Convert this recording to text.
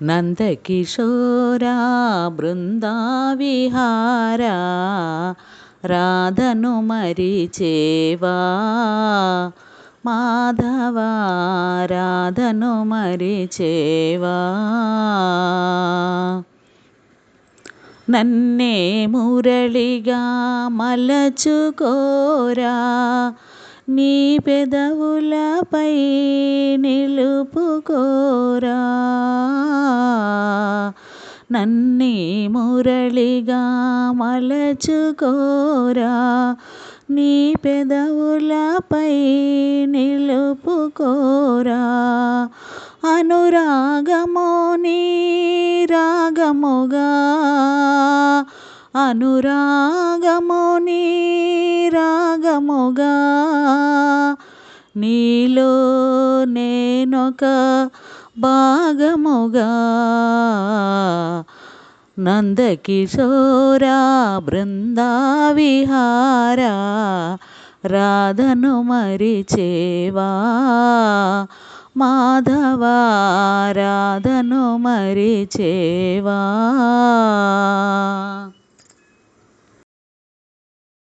నందకిశోరా బృందావిహారా రాధను మరిచేవా మాధవా రాధను మరిచేవా నన్నే మురళిగా మలచుకోరా నీ పెదవులపై నిలుపుకోరా నన్ని మురళిగా మలచుకోరా. నీ పెదవులపై నిలుపుకోరా అనురాగమోని రాగముగా. అనురాగముని నీ నీలో నేనొక భాగముగా. నందకిశోరా బృందావిహారా రాధను మరిచేవా. మాధవ రాధను మరిచేవా.